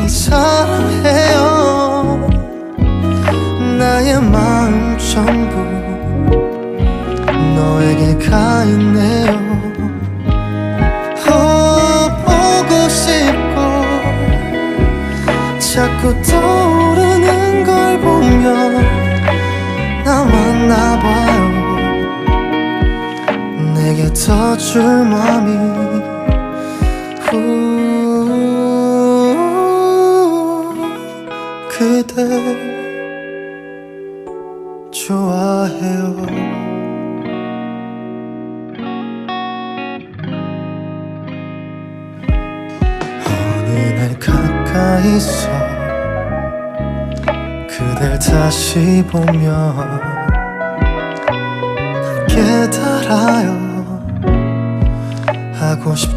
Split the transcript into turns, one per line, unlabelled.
감사해요. 나의 마음 전부 너에게 가 있네요. 보고 싶고 자꾸 떠오르는 걸 보면 나만 나봐요. 내게 더 줄 마음이 그대 좋아해요. 어느 날 가까이서 그댈 다시 보면 깨달아요. 하고 싶